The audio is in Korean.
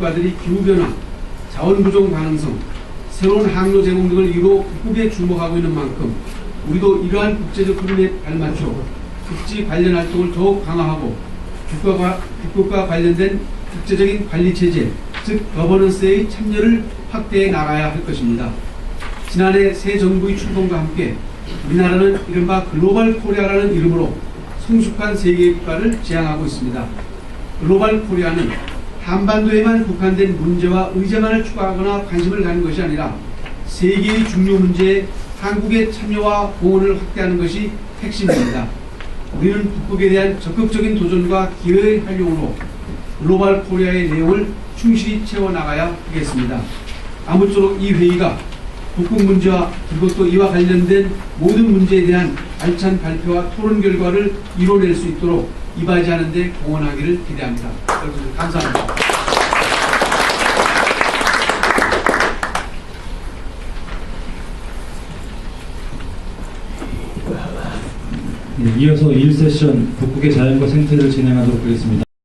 국가들이 기후변화, 자원부족 가능성, 새로운 항로 제공 등을 이유로 북극에 주목하고 있는 만큼 우리도 이러한 국제적 흐름에 발맞춰 극지 관련 활동을 더욱 강화하고 국가가, 북극과 관련된 국제적인 관리 체제, 즉 거버넌스의 참여를 확대해 나가야 할 것입니다. 지난해 새 정부의 출범과 함께 우리나라는 이른바 글로벌 코리아라는 이름으로 성숙한 세계 국가를 지향하고 있습니다. 글로벌 코리아는 한반도에만 국한된 문제와 의제만을 추구하거나 관심을 가는 것이 아니라 세계의 중요 문제에 한국의 참여와 공헌을 확대하는 것이 핵심입니다. 우리는 북극에 대한 적극적인 도전과 기회의 활용으로 글로벌 코리아의 내용을 충실히 채워나가야 하겠습니다. 아무쪼록 이 회의가 북극 문제와 그리고 또 이와 관련된 모든 문제에 대한 알찬 발표와 토론 결과를 이뤄낼 수 있도록 이바지하는 데 공헌하기를 기대합니다. 여러분 감사합니다. 이어서 1세션 북극의 자연과 생태를 진행하도록 하겠습니다.